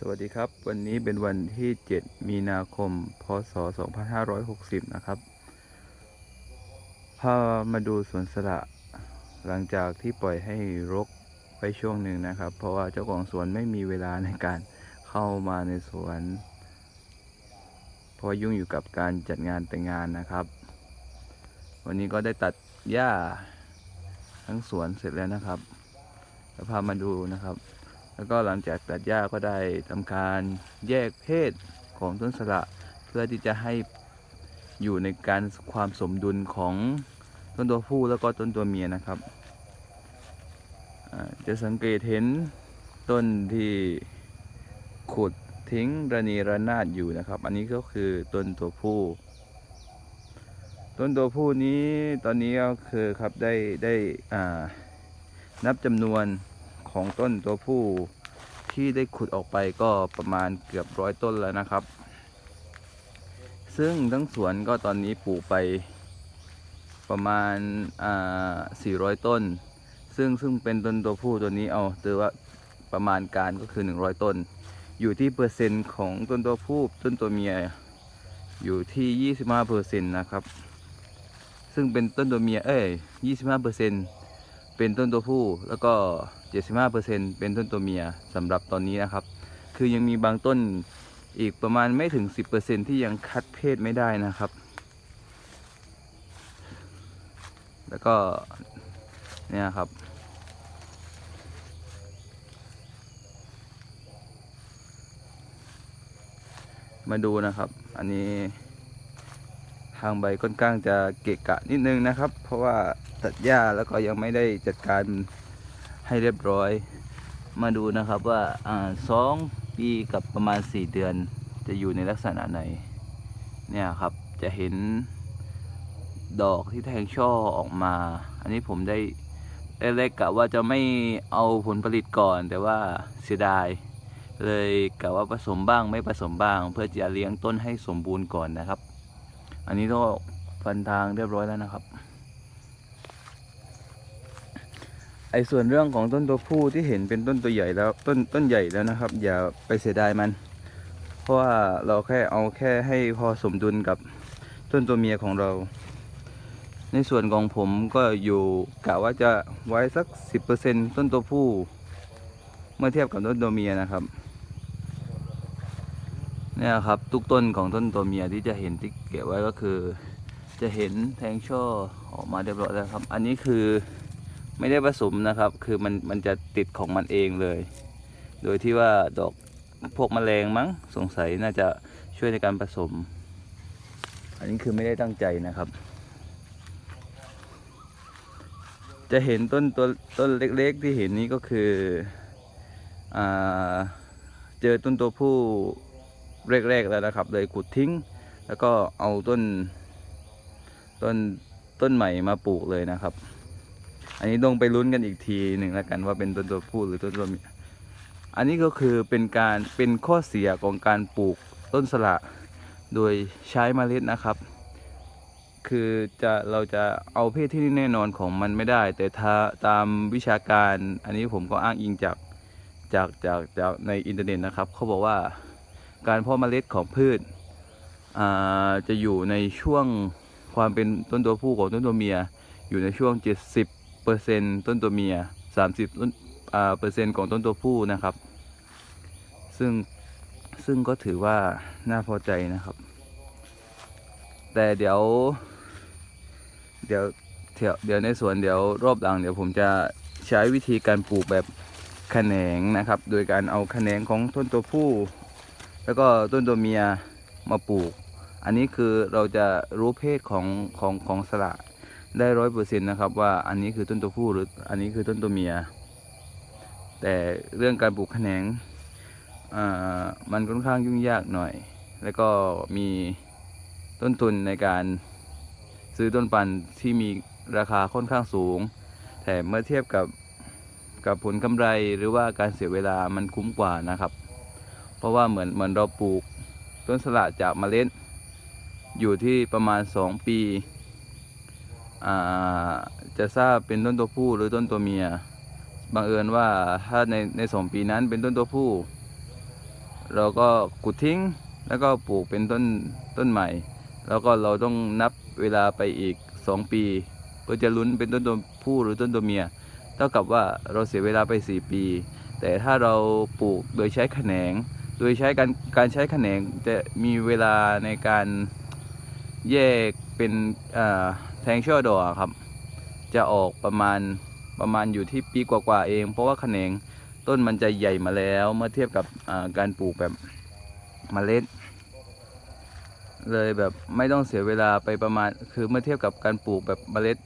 สวัสดีครับ วันนี้เป็นวันที่ 7 มีนาคม พศ 2560 นะครับพามาดูสวนสละหลังจากที่ปล่อยให้รกไปช่วงหนึ่งนะครับ เพราะว่าเจ้าของสวนไม่มีเวลาในการเข้ามาในสวน เพราะยุ่งอยู่กับการจัดงานแต่งงานนะครับ วันนี้ก็ได้ตัดหญ้าทั้งสวนเสร็จแล้วนะครับแล้วพามาดูนะครับ แล้วก็หลังจากตัดหญ้าก็ได้ทำการแยกเพศของต้นสละเพื่อที่จะให้อยู่ในการความสมดุลของต้นตัวผู้แล้วก็ต้นตัวเมียนะครับจะสังเกตเห็นต้นที่ขุดทิ้งระนีระนาดอยู่นะครับ อันนี้ก็คือต้นตัวผู้ ต้นตัวผู้นี้ตอนนี้ก็คือครับได้ได้นับจำนวน ของต้นตัวผู้ที่ได้ขุดออกไปก็ประมาณเกือบร้อยต้นแล้วนะครับ ซึ่งทั้งสวนก็ตอนนี้ปลูกไปประมาณอ่า400 ต้น ซึ่งซึ่งเป็นต้นตัวผู้ตัวนี้เอาถือว่าประมาณการก็คือ 100 ต้น อยู่ที่เปอร์เซ็นต์ของต้นตัวผู้ต้นตัวเมียอยู่ที่ 25เปอร์เซ็นต์นะครับ ซึ่งเป็นต้นตัวเมียเอ้ย25เปอร์เซ็นต์เป็นต้นตัวผู้แล้วก็ 75%เป็นต้นตัวเมียสำหรับตอนนี้นะครับ คือยังมีบางต้นอีกประมาณไม่ถึง 10%ที่ยังคัดเพศไม่ได้นะครับ แล้วก็เนี่ยครับ มาดูนะครับ อันนี้ทางใบค่อนข้างจะเกะกะนิดนึงนะครับ เพราะว่าตัดหญ้าแล้วก็ยังไม่ได้จัดการ ให้เรียบร้อย มาดูนะครับว่าสองปีกับประมาณ 4 เดือนจะอยู่ในลักษณะไหน เนี่ยครับจะเห็นดอกที่แทงช่อออกมา อันนี้ผมได้แรกๆกะว่าจะไม่เอาผลผลิตก่อน แต่ว่าเสียดาย เลยกะว่าผสมบ้างไม่ผสมบ้าง เพื่อจะเลี้ยงต้นให้สมบูรณ์ก่อนนะครับ อันนี้ก็ฟันทางเรียบร้อยแล้วนะครับ ไอ้ส่วนเรื่องของต้นตัวผู้ที่เห็นเป็นต้นตัวใหญ่แล้วต้นต้นใหญ่แล้วนะครับ อย่าไปเสียดายมัน เพราะว่าเราแค่เอาแค่ให้พอสมดุลกับต้นตัวเมียของเรา ในส่วนของผมก็อยู่กะว่าจะไว้สัก 10%ต้นตัวผู้ เมื่อเทียบกับต้นตัวเมียนะครับเนี่ยครับทุกต้นของต้นตัวเมียที่จะเห็นที่เก็บไว้ก็คือ จะเห็นแทงช่อออกมาเรียบร้อยแล้วครับ อันนี้คือ ไม่ได้ผสมนะครับ คือมันมันจะติดของมันเองเลย โดยที่ว่าดอกพวกแมลงมั้งสงสัยน่าจะช่วยในการผสม อันนี้คือไม่ได้ตั้งใจนะครับ จะเห็นต้นตัวต้นเล็กๆที่เห็นนี้ก็คืออเจอต้นตัวผู้แรกๆแล้วนะครับ เลยขุดทิ้ง แล้วก็เอาต้นต้นต้นใหม่มาปลูกเลยนะครับ อันนี้ต้องไปลุ้นกันอีกทีหนึ่งแล้วกันว่าเป็นต้นตัวผู้หรือต้นตัวเมียอันนี้ก็คือเป็นการเป็นข้อเสียของการปลูกต้นสละโดยใช้เมล็ดนะครับ คือจะเราจะเอาเพศที่แน่นอนของมันไม่ได้ แต่ถ้าตามวิชาการอันนี้ผมก็อ้างอิงจากจากจากจากในอินเทอร์เน็ตนะครับ เขาบอกว่าการเพาะเมล็ดของพืชจะอยู่ในช่วงความเป็นต้นตัวผู้ของต้นตัวเมียอยู่ในช่วง 70 เปอร์เซ็นต์ต้นตัวเมีย30ต้นเปอร์เซ็นต์ของต้นตัวผู้นะครับ ซึ่งซึ่งก็ถือว่าน่าพอใจนะครับ แต่เดี๋ยวเดี๋ยว เดี๋ยวเดี๋ยวในสวนเดี๋ยวรอบหลังเดี๋ยวผมจะใช้วิธีการปลูกแบบแขนงนะครับ โดยการเอาแขนงของต้นตัวผู้ แล้วก็ต้นตัวเมียมาปลูก อันนี้คือเราจะรู้เพศของของของสละ ได้ร้อยเปอร์เซ็นต์นะครับว่าอันนี้คือต้นตัวผู้หรืออันนี้คือต้นตัวเมีย แต่เรื่องการปลูกแขนงมันค่อนข้างยุ่งยากหน่อย แล้วก็มีต้นทุนในการซื้อต้นปันที่มีราคาค่อนข้างสูง แต่เมื่อเทียบกับกับผลกำไรหรือว่าการเสียเวลามันคุ้มกว่านะครับ เพราะว่าเหมือนเหมือนเราปลูกต้นสละจากเมล็ด อยู่ที่ประมาณ 2 ปี จะทราบเป็นต้นตัวผู้หรือต้นตัวเมียบังเอิญว่าถ้าในในสองปีนั้นเป็นต้นตัวผู้ เราก็กุดทิ้งแล้วก็ปลูกเป็นต้นต้นใหม่ แล้วก็เราต้องนับเวลาไปอีก 2 ปีเพื่อจะลุ้นเป็นต้นตัวผู้หรือต้นตัวเมีย เท่ากับว่าเราเสียเวลาไป 4 ปี แต่ถ้าเราปลูกโดยใช้แขนง โดยใช้การการใช้แขนงจะมีเวลาในการแยกเป็นอ่า แทงช่อดอกครับ จะออกประมาณประมาณอยู่ที่ปีกว่าๆเอง เพราะว่าแขนงต้นมันจะใหญ่มาแล้วเมื่อเทียบกับการปลูกแบบเมล็ด เลยแบบไม่ต้องเสียเวลาไปประมาณคือเมื่อเทียบกับการปลูกแบบเมล็ด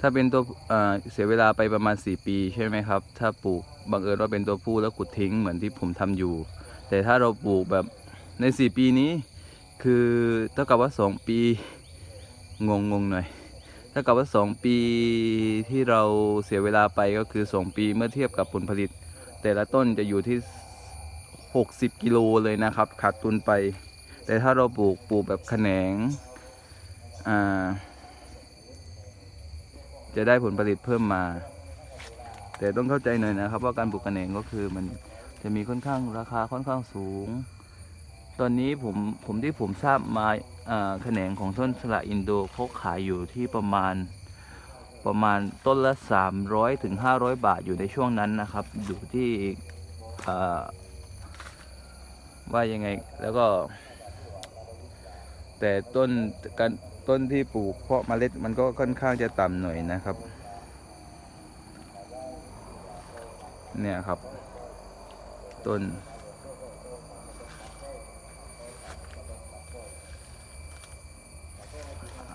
ถ้าเป็นตัวเสียเวลาไปประมาณ 4 ปีใช่ไหมครับ ถ้าปลูกบังเอิญว่าเป็นตัวผู้แล้วขุดทิ้งเหมือนที่ผมทำอยู่ แต่ถ้าเราปลูกแบบใน 4 ปีนี้ คือเท่ากับว่า 2 ปี งงงๆหน่อยเท่ากับว่า2ปีที่เราเสียเวลาไปก็คือ2ปีเมื่อเทียบกับผลผลิต แต่ละต้นจะอยู่ที่60กิโลเลยนะครับ ขาดทุนไป แต่ถ้าเราปลูกปลูกแบบแขนงอ่าจะได้ผลผลิตเพิ่มมา แต่ต้องเข้าใจหน่อยนะครับ ว่าการปลูกแขนงก็คือมันจะมีค่อนข้างราคาค่อนข้างสูง ตอนนี้ผมผมที่ผมทราบมาแขนงของต้นสละอินโดเขาขายอยู่ที่ประมาณประมาณต้นละ 300ถึง500 บาทอยู่ในช่วงนั้นนะครับ อยู่ที่อ่าว่ายังไงแล้วก็ แต่ต้นการต้นที่ปลูกเพาะเมล็ดมันก็ค่อนข้างจะต่ำหน่อยนะครับ เนี่ยครับ ต้น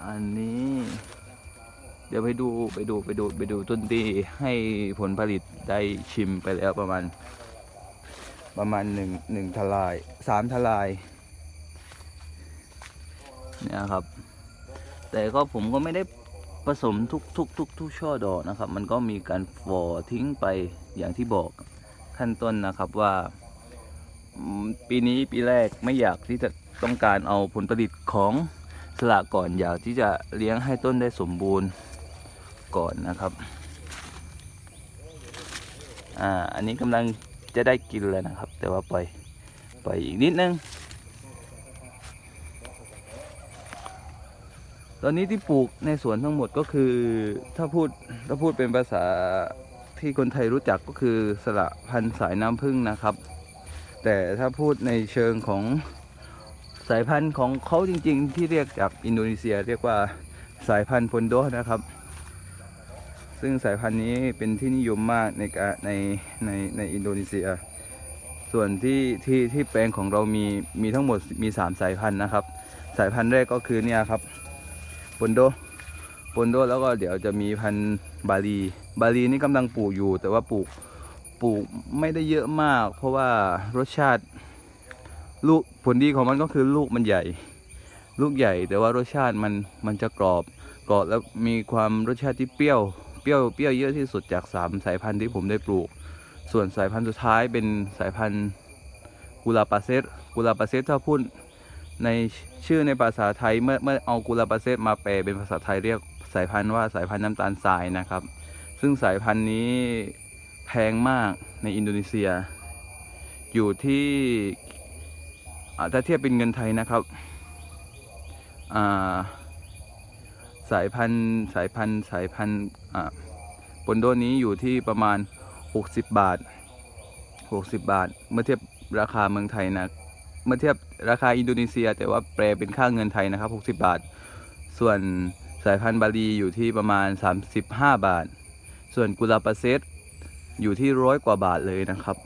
อันนี้ เดี๋ ยวไปดูไปดูไปดูไปดูต้นที่ให้ผลผลิตได้ชิมไปแล้วประมาณ ประมาณหนึ่งหนึ่งทลายสามทลายเนี่ยครับ แต่ก็ผมก็ไม่ได้ผสมทุกทุกทุกทุกช่อดอกนะครับ มันก็มีการฝ่อทิ้งไปอย่างที่บอกขั้นต้นนะครับว่าปีนี้ปีแรกไม่อยากที่จะต้องการเอาผลผลิตของสละก่อนอยากที่จะเลี้ยงให้ต้นได้สมบูรณ์ ก่อนนะครับอ่าอันนี้กำลังจะได้กินแล้วนะครับ แต่ว่าปล่อยปล่อยอีกนิดนึง ตอนนี้ที่ปลูกในสวนทั้งหมดก็คือถ้าพูดถ้าพูดเป็นภาษาที่คนไทยรู้จักก็คือสละพันธุ์สายน้ำผึ้งนะครับ แต่ถ้าพูดในเชิงของสายพันธุ์ของเขาจริง ๆ ที่เรียกจากอินโดนีเซีย เรียกว่าสายพันธุ์พนโดนะครับ ซึ่งสายพันธุ์นี้เป็นที่นิยมมากในในในในอินโดนีเซีย ส่วนที่ที่ที่แปลงของเรามีมีทั้งหมดมี 3 สายพันธุ์นะครับ สายพันธุ์แรกก็คือเนี่ยครับปนโดปนโดแล้วก็เดี๋ยวจะมีพันธุ์บาลี บาลีนี่กำลังปลูกอยู่ แต่ว่าปลูกปลูกไม่ได้เยอะมาก เพราะว่ารสชาติลูกผลดีของมันก็คือลูกมันใหญ่ ลูกใหญ่แต่ว่ารสชาติมันมันจะกรอบกรอบแล้วมีความรสชาติที่เปรี้ยว เปรี้ยวเปรี้ยวเยอะที่สุดจากสามสายพันธุ์ที่ผมได้ปลูก ส่วนสายพันธุ์สุดท้ายเป็นสายพันธุ์กุลาปาเซตกุลาปาเซตถ้าพูดในชื่อในภาษาไทยเมื่อเมื่อเอากุลาปาเซตมาแปลเป็นภาษาไทยเรียกสายพันธุ์ว่าสายพันธุ์น้ำตาลทรายนะครับ ซึ่งสายพันธุ์นี้แพงมากในอินโดนีเซีย อยู่ที่ถ้าเทียบเป็นเงินไทยนะครับอ่า สายพันธุ์สายพันธุ์สายพันธุ์อ่าปนโดนี้อยู่ที่ประมาณ 60 บาท 60 บาท เมื่อเทียบราคาเมืองไทยนะ เมื่อเทียบราคาอินโดนีเซีย แต่ว่าแปลเป็นค่าเงินไทยนะครับ 60 บาท ส่วนสายพันธุ์บาลีอยู่ที่ประมาณ 35 บาท ส่วนกุลาปาเซตอยู่ที่ร้อยกว่าบาทเลยนะครับ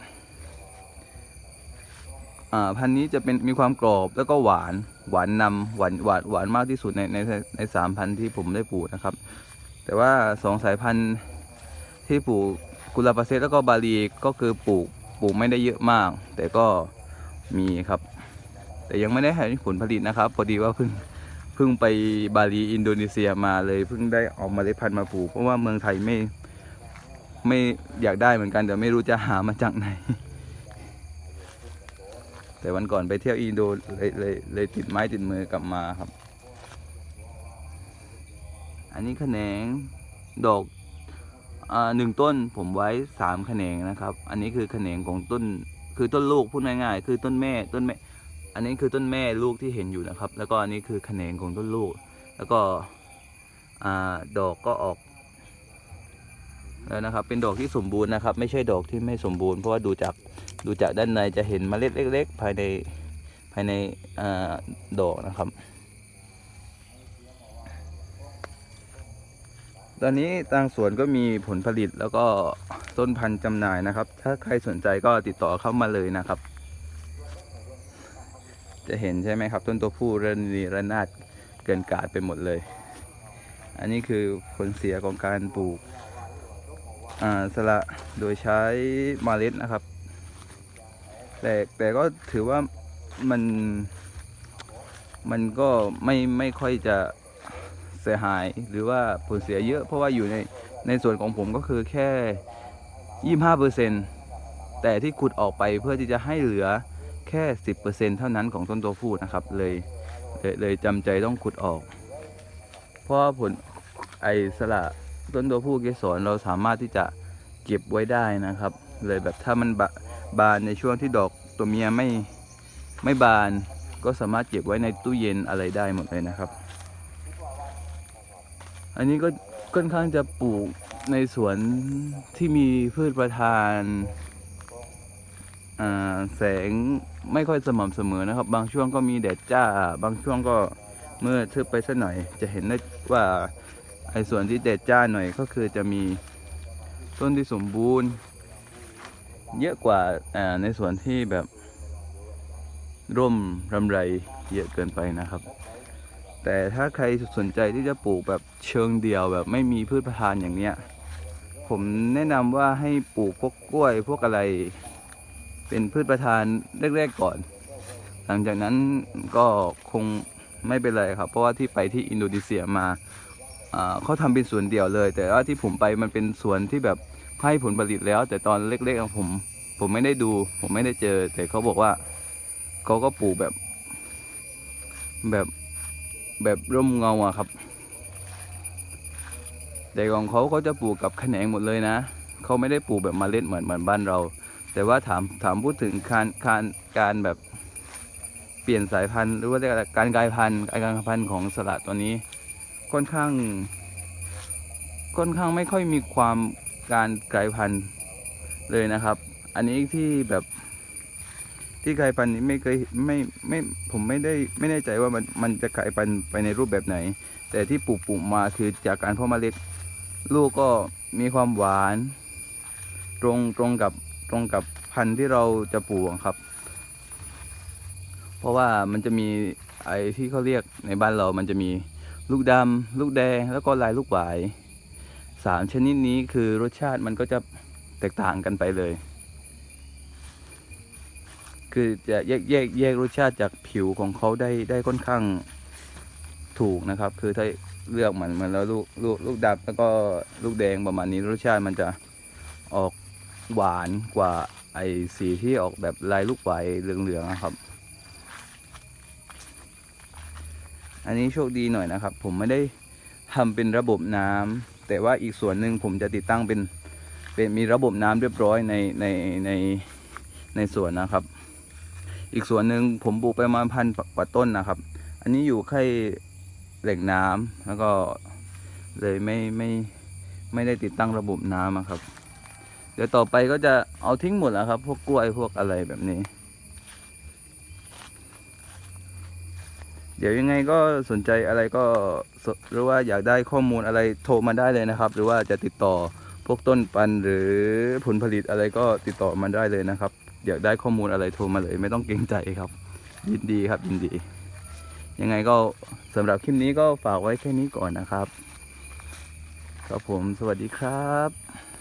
อ่าพันธุ์นี้จะเป็นมีความกรอบแล้วก็หวาน หวานนำหวานหวานหวานมากที่สุดในในในสามพันธุ์ที่ผมได้ปลูกนะครับ แต่ว่าสองสายพันธุ์ที่ปลูกกุลาปาเซตแล้วก็บาลีก็คือปลูกปลูกไม่ได้เยอะมาก แต่ก็มีครับ แต่ยังไม่ได้ให้ผลผลิตนะครับ พอดีว่าเพิ่งเพิ่งไปบาลีอินโดนีเซียมาเลยเพิ่งได้เอาเมล็ดพันธุ์มาปลูกเพราะว่าเมืองไทยไม่ไม่อยากได้เหมือนกันแต่ไม่รู้จะหามาจากไหน แต่วันก่อนไปเที่ยวอินโดเลยเลยเลยติดไม้ติดมือกลับมาครับ อันนี้แขนงดอกอ่าหนึ่งต้นผมไว้สามแขนงนะครับ อันนี้คือแขนงของต้นคือต้นลูกพูดง่ายๆคือต้นแม่ต้นแม่ อันนี้คือต้นแม่ลูกที่เห็นอยู่นะครับ แล้วก็อันนี้คือแขนงของต้นลูก แล้วก็อ่าดอกก็ออกแล้วนะครับเป็นดอกที่สมบูรณ์นะครับ ไม่ใช่ดอกที่ไม่สมบูรณ์เพราะว่าดูจาก ดูจากด้านในจะเห็นเมล็ดเล็ก ๆ ภายในภายในอดอกนะครับ ตอนนี้ทางสวนก็มีผลผลิตแล้วก็ต้นพันธุ์จำหน่ายนะครับ ถ้าใครสนใจก็ติดต่อเข้ามาเลยนะครับ จะเห็นใช่ไหมครับ ต้นตัวผู้ระนีระนาดเกินกาดไปหมดเลย อันนี้คือผลเสียของการปลูกอ่าสละโดยใช้เมล็ดนะครับ แต่แต่ก็ถือว่ามันมันก็ไม่ไม่ค่อยจะเสียหายหรือว่าผลเสียเยอะ เพราะว่าอยู่ในในส่วนของผมก็คือแค่ยี่ห้าเปอร์เซ็นแต่ที่ขุดออกไปเพื่อที่จะให้เหลือแค่สิบเปอร์เซ็นเท่านั้นของต้นตัวผู้นะครับ เลยเลยเลยจำใจต้องขุดออก เพราะผลไอสละต้นตัวผู้เกสรเราสามารถที่จะเก็บไว้ได้นะครับ เลยแบบถ้ามันบะ บานในช่วงที่ดอกตัวเมียไม่ไม่บาน ก็สามารถเก็บไว้ในตู้เย็นอะไรได้หมดเลยนะครับ อันนี้ก็ค่อนข้างจะปลูกในสวนที่มีพืชประทานแสงไม่ค่อยสม่ำเสมอนะครับ บางช่วงก็มีแดดจ้า บางช่วงก็เมื่อทึบไปสักหน่อย จะเห็นได้ว่าไอ้ส่วนที่แดดจ้าหน่อยก็คือจะมีต้นที่สมบูรณ์ เยอะกว่าในส่วนที่แบบร่มรำไรเยอะเกินไปนะครับ แต่ถ้าใครสนใจที่จะปลูกแบบเชิงเดี่ยวแบบไม่มีพืชประทานอย่างเนี้ย ผมแนะนำว่าให้ปลูกพวกกล้วยพวกอะไร เป็นพืชประทานแรกๆก่อน หลังจากนั้นก็คงไม่เป็นไรครับ เพราะว่าที่ไปที่อินโดนีเซียมาเขาทำเป็นสวนเดี่ยวเลย แต่ว่าที่ผมไปมันเป็นสวนที่แบบ ให้ผลผลิตแล้ว แต่ตอนเล็กๆอะผม ผมไม่ได้ดู ผมไม่ได้เจอ แต่เขาบอกว่าเขาก็ปลูกแบบ แบบแบบร่มเงาอะครับ แต่ของเขาเขาจะปลูกกับแขนงหมดเลยนะเขาไม่ได้ปลูกแบบมเมล็ดเหมือนเหมือนบ้านเรา แต่ว่าถามถามพูดถึงการการการแบบเปลี่ยนสายพันธุ์หรือว่ากอะไรการกลายพันธุ์การกลายพันธุ์ของสลัดตัวนี้ ค่อนข้าง ค่อนข้างไม่ค่อยมีความ การกลายพันธุ์เลยนะครับ อันนี้ที่แบบที่กลายพันธุ์นี้ไม่เคยไม่ไม่ผมไม่ได้ไม่แน่ใจว่ามันมันจะกลายพันธุ์ไปในรูปแบบไหน แต่ที่ปลูกปลูกมาคือจากการเพาะเมล็ดลูกก็มีความหวาน ตรงตรงกับตรงกับพันธุ์ที่เราจะปลูกครับ เพราะว่ามันจะมีไอ้ที่เขาเรียกในบ้านเรามันจะมีลูกดำลูกแดงแล้วก็ลายลูกหวาย สามชนิดนี้คือรสชาติมันก็จะแตกต่างกันไปเลย คือจะแยกแยกแยกรสชาติจากผิวของเขาได้ได้ค่อนข้างถูกนะครับ คือถ้าเลือกเหมือนเหมือนแล้วลูกลูกลูกดำแล้วก็ลูกแดงประมาณนี้รสชาติมันจะออกหวานกว่าไอสีที่ออกแบบลายลูกไหวเหลืองๆนะครับ อันนี้โชคดีหน่อยนะครับ ผมไม่ได้ทำเป็นระบบน้ำ แต่ว่าอีกส่วนหนึ่งผมจะติดตั้งเป็นเป็นมีระบบน้ำเรียบร้อยในในในในสวนนะครับ อีกส่วนหนึ่งผมปลูกไปประมาณพันกว่าต้นนะครับ อันนี้อยู่แค่แหล่งน้ำแล้วก็เลยไม่ไม่ไม่ได้ติดตั้งระบบน้ำอะครับ เดี๋ยวต่อไปก็จะเอาทิ้งหมดแล้วครับ พวกกล้วยพวกอะไรแบบนี้ เดี๋ยวยังไงก็สนใจอะไรก็หรือว่าอยากได้ข้อมูลอะไรโทรมาได้เลยนะครับ หรือว่าจะติดต่อพวกต้นปันหรือผลผลิตอะไรก็ติดต่อมาได้เลยนะครับอยากได้ข้อมูลอะไรโทรมาเลย ไม่ต้องเกรงใจครับ ยินดีครับยินดี ยังไงก็สำหรับคลิปนี้ก็ฝากไว้แค่นี้ก่อนนะครับครับผมสวัสดีครับ